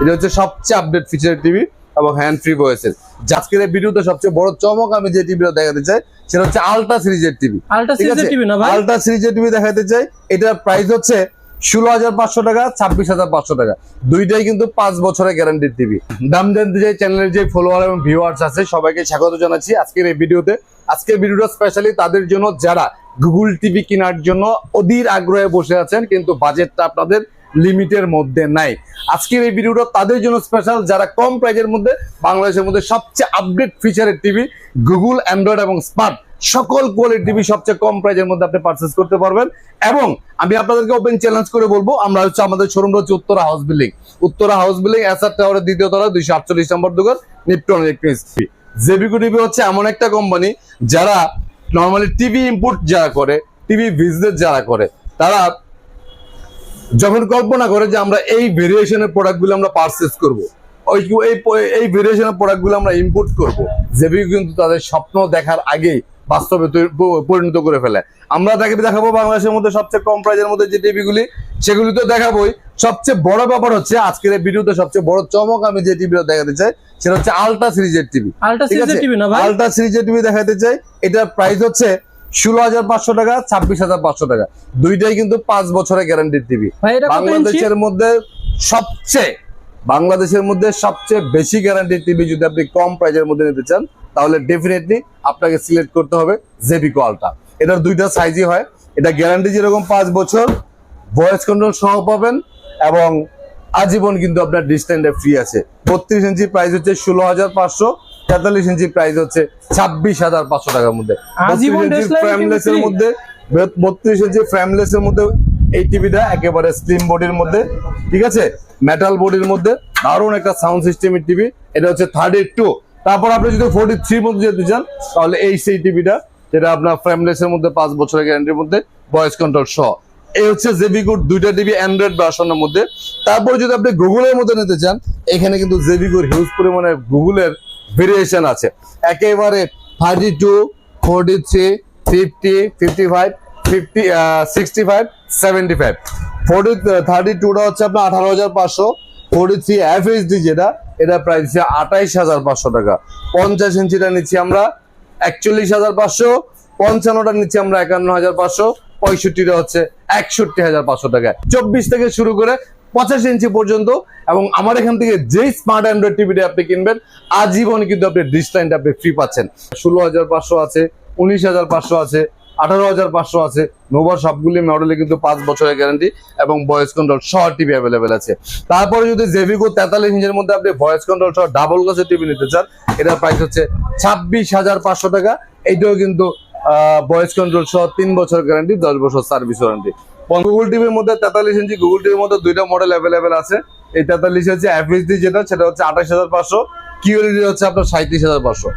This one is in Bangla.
এটা হচ্ছে সবচেয়ে আপডেট ফিচার টিভি এবং হ্যান্ড ফ্রি ভয়েসের আজকের এই ভিডিওতে সবচেয়ে বড় চমক আমি যে টিভিটা দেখাতে চাই সেটা হচ্ছে আলট্রা সিরিজের টিভি আলট্রা সিরিজের টিভি না ভাই? আলট্রা সিরিজের টিভি দেখাতে চাই এটার প্রাইস হচ্ছে ষোলো হাজার পাঁচশো টাকা ছাব্বিশ হাজার পাঁচশো টাকা। দুইটাই কিন্তু পাঁচ বছরের গ্যারান্টির টিভি দাম জানতে চাই চ্যানেলের যে ফলোয়ার এবং ভিউয়ার্স আছে সবাইকে স্বাগত জানাচ্ছি আজকের এই ভিডিওতে আজকের ভিডিওটা স্পেশালি তাদের জন্য যারা গুগল টিভি কেনার জন্য অধীর আগ্রহে বসে আছেন কিন্তু বাজেটটা আপনাদের লিমিটের মধ্যে নাই। আজকের এই ভিডিওটা তাদের জন্য স্পেশাল যারা কম প্রাইজের মধ্যে, বাংলাদেশের মধ্যে সবচেয়ে আপডেট ফিচারের টিভি গুগল অ্যান্ড্রয়েড এবং স্মার্ট সকল কোয়ালিটি টিভি সবচেয়ে কম প্রাইজের মধ্যে আপনি পারচেস করতে পারবেন। এবং আমি আপনাদেরকে ওপেন চ্যালেঞ্জ করে বলব, আমরা হচ্ছে আমাদের শোরুম হচ্ছে Uttara house building Uttara house building SR টাওয়ারের দ্বিতীয় তলা দুইশো আটচল্লিশ নম্বর দোকান নিপটন ইলেকট্রনিক্স জেবিকো টিভি হচ্ছে এমন একটা কোম্পানি যারা নর্মালি টিভি ইম্পোর্ট যারা করে টিভি বিজনেস যারা করে, তারা যখন কল্পনা করে যে আমরা এই ভেরিয়েশনের প্রোডাক্টগুলো আমরা পারচেস করব ওই এই এই ভেরিয়েশনের প্রোডাক্টগুলো আমরা ইম্পোর্ট করব যেগুলো কিন্তু তাদের স্বপ্ন দেখার আগেই বাস্তবে পরিণত করে ফেলে। আমরা তাকে দেখাবো বাংলাদেশের মধ্যে সবচেয়ে কম প্রাইজের মধ্যে যে টিভিগুলি সেগুলি তো দেখাবোই। সবচেয়ে বড় ব্যাপার হচ্ছে আজকের এই ভিডিওতে সবচেয়ে বড় চমক আমি যে টিভিটা দেখাতে চাই সেটা হচ্ছে আলট্রা সিরিজের টিভি আলট্রা সিরিজের টিভি না আলট্রা সিরিজের টিভি দেখাতে চাই। এটার প্রাইস হচ্ছে ষোলো হাজার পাঁচশো টাকা ছাব্বিশ হাজার পাঁচশো টাকা। দুইটাই কিন্তু পাঁচ বছরের গ্যারান্টির টিভি বাংলাদেশের মধ্যে সবচেয়ে বাংলাদেশের মধ্যে সবচেয়ে বেশি গ্যারান্টির টিভি যদি আপনি কম প্রাইজের মধ্যে নিতে চান তাহলে ডেফিনেটলি আপনাকে সিলেক্ট করতে হবে জেবিকো আলট্রা এটার দুইটা সাইজই হয়। এটা গ্যারান্টি যেরকম পাঁচ বছর ভয়েস কন্ট্রোল সহ পাবেন এবং আজীবন কিন্তু আপনার ডিস্টেন্টে ফ্রি আছে। বত্রিশ ইঞ্চি প্রাইস হচ্ছে ষোলো হাজার পাঁচশো। তেতাল্লিশ ইঞ্চি প্রাইস হচ্ছে ছাব্বিশ হাজার পাঁচশো টাকার মধ্যে। ফ্রেমলেস এর মধ্যে বত্রিশ ইঞ্চি ফ্রেমলেস এর মধ্যে এই টিভিটা একেবারে স্লিম বডির মধ্যে ঠিক আছে? মেটাল বডির মধ্যে দারুণ একটা সাউন্ড সিস্টেমের টিভি এটা হচ্ছে থার্টি টু তারপর আপনি যদি ফোর্টি থ্রির মধ্যে যেতে চান তাহলে এই সেই টিভিটা যেটা আপনার ফ্রেমলেস এর মধ্যে পাঁচ বছরের গ্যারান্টির মধ্যে ভয়েস কন্ট্রোল সহ। এই হচ্ছে জেবিগুড দুইটা টিভি অ্যান্ড্রয়েড ভার্সনের মধ্যে। তারপর যদি আপনি গুগলের মধ্যে নিতে চান এখানে কিন্তু জেবিগুর হিউজ পরিমাণে গুগলের ভেরিয়েশন আছে। একেবারে thirty two forty three fifty fifty five fifty sixty five seventy five forty thirty টুটা হচ্ছে আপনার আঠারো হাজার পাঁচশো। ফোর্টি থ্রি এফ এইচডি যেটা, এটা প্রাইস হচ্ছে আঠাইশ হাজার পাঁচশো টাকা। পঞ্চাশ ইঞ্চিটা নিচ্ছি আমরা একচল্লিশ হাজার পাঁচশো, পঞ্চান্নটা নিচ্ছি আমরা একান্ন হাজার পাঁচশো, পঁয়ষট্টিটা হচ্ছে একষট্টি হাজার পাঁচশো টাকা চব্বিশ থেকে শুরু করে পঁচাশি ইঞ্চি পর্যন্ত এবং আমার এখান থেকে যেই স্মার্ট অ্যান্ড্রয়েড টিভিটা আপনি কিনবেন আজীবন কিন্তু আপনি ডিসলাইনটা আপনি ফ্রি পাচ্ছেন। ষোলো হাজার পাঁচশো আছে, উনিশ হাজার পাঁচশো আছে, আঠারো হাজার পাঁচশো আছে। নোভার সবগুলি মডেলে কিন্তু পাঁচ বছরের গ্যারান্টি এবং ভয়েস কন্ট্রোল সহ টিভি অ্যাভেলেবেল আছে। তারপরে যদি জেভিকো তেতাল্লিশ ইঞ্চের মধ্যে আপনি ভয়েস কন্ট্রোল সহ ডাবল গ্লাসের টিভি নিতে চান, এটার প্রাইস হচ্ছে ছাব্বিশ হাজার পাঁচশো টাকা। এইটাও কিন্তু ভয়েস কন্ট্রোল সহ তিন বছর গ্যারান্টি দশ বছর সার্ভিস ওয়ারেন্টি গুগল টিভির মধ্যে তেতাল্লিশ ইঞ্চি গুগল টিভির মধ্যে দুইটা মডেল অ্যাভেলেবেল আছে। এই তেতাল্লিশ হচ্ছে এফএসডি যেটা, সেটা হচ্ছে আঠাশ হাজার পাঁচশো। কিউএলডি হচ্ছে আপনার সাঁত্রিশ হাজার পাঁচশো।